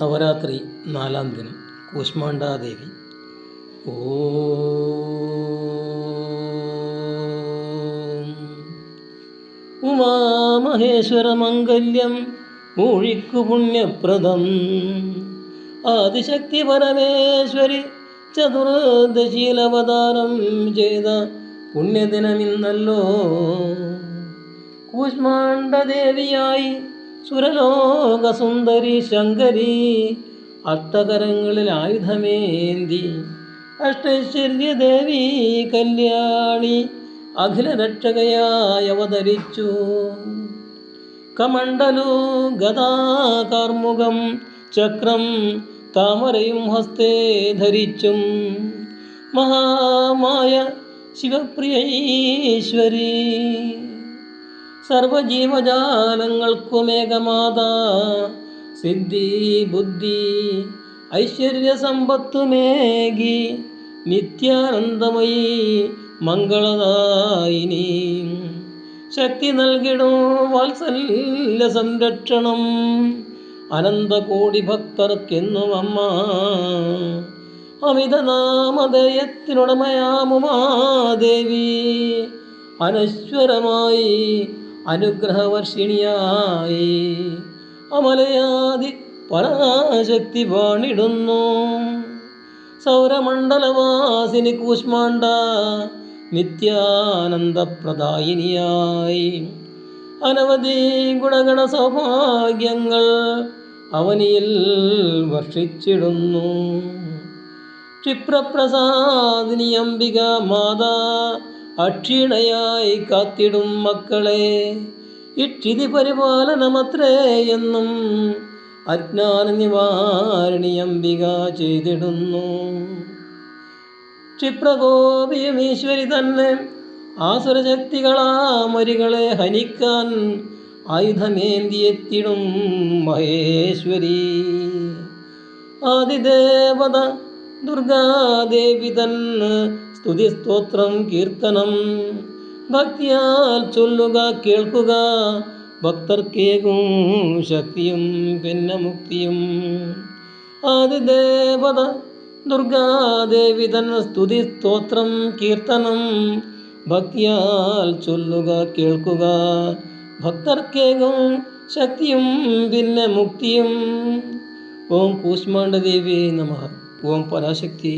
നവരാത്രി നാലാം ദിനം കൂഷ്മാണ്ടാദേവി ഓ. ഉമാമഹേശ്വര ഉമാമഹേശ്വരമംഗല്യം മൂഴിക്കു പുണ്യപ്രദം. ആദിശക്തി പരമേശ്വരി ചതുർദശീലവതാരം ചെയ്ത പുണ്യദിനമിന്നല്ലോ. കൂഷ്മാണ്ഡദേവിയായി സുരലോകസുന്ദരി ശങ്കരി അഷ്ടകരങ്ങളിൽ ആയുധമേന്തി അഷ്ടൈശ്വര്യദേവി കല്യാണി അഖില രക്ഷകയായി അവതരിച്ചു. കമണ്ഡലു ഗതാകർമുഖം ചക്രം താമരയും ഹസ്തേ ധരിച്ചും മഹാമായ ശിവപ്രിയീശ്വരി. സർവജീവജാലങ്ങൾക്കുമേകമാതാ സിദ്ധി ബുദ്ധി ഐശ്വര്യസമ്പത്തുമേകി നിത്യാനന്ദമയി മംഗളദായിനി ശക്തി നൽകിടോ വാത്സല്യ സംരക്ഷണം അനന്തകോടി ഭക്തർക്കെന്നും അമ്മ അമിതനാമധേയത്തിനുടമയാമുമാദേവി അനശ്വരമായി അനുഗ്രഹവർഷിണിയായി. അമലയാതി പരാശക്തി പാണിടുന്നു. സൗരമണ്ഡലവാസിനി കൂഷ്മാണ്ട നിത്യാനന്ദപ്രദായിനിയായി. അനവധി ഗുണഗണ സൗഭാഗ്യങ്ങൾ അവനിയിൽ വർഷിച്ചിടുന്നു. ക്ഷിപ്രപ്രസാദിനി അംബിക മാതാ അക്ഷീണയായി കാത്തിടും മക്കളെ. ഇക്ഷിതി പരിപാലനമത്രേ എന്നും അജ്ഞാന നിവാരണി അംബിക ചെയ്തിടുന്നു. ക്ഷിപ്രകോപിയും ഈശ്വരി തന്നെ ആസുരശക്തികളാ മരികളെ ഹനിക്കാൻ ആയുധമേന്തിയെത്തിടും മഹേശ്വരി. ആദിദേവത ദുർഗാദേവി തൻ സ്തുതി സ്തോത്രം കീർത്തനം. ഭക്തിയാൽ ചൊല്ലുക കേൾക്കുക. ഭക്തർക്കേകും ശക്തിയും പിന്നെ മുക്തിയും ആദിദേവത ദുർഗാദേവി തൻ സ്തുതി സ്തോത്രം കീർത്തനം. ഭക്തിയാൽ ചൊല്ലുക കേൾക്കുക. ഭക്തർക്കേകും ശക്തിയും പിന്നെ മുക്തിയും ഓം കൂഷ്മാണ്ഡദേവി നമ. ഓം പരാശക്തി.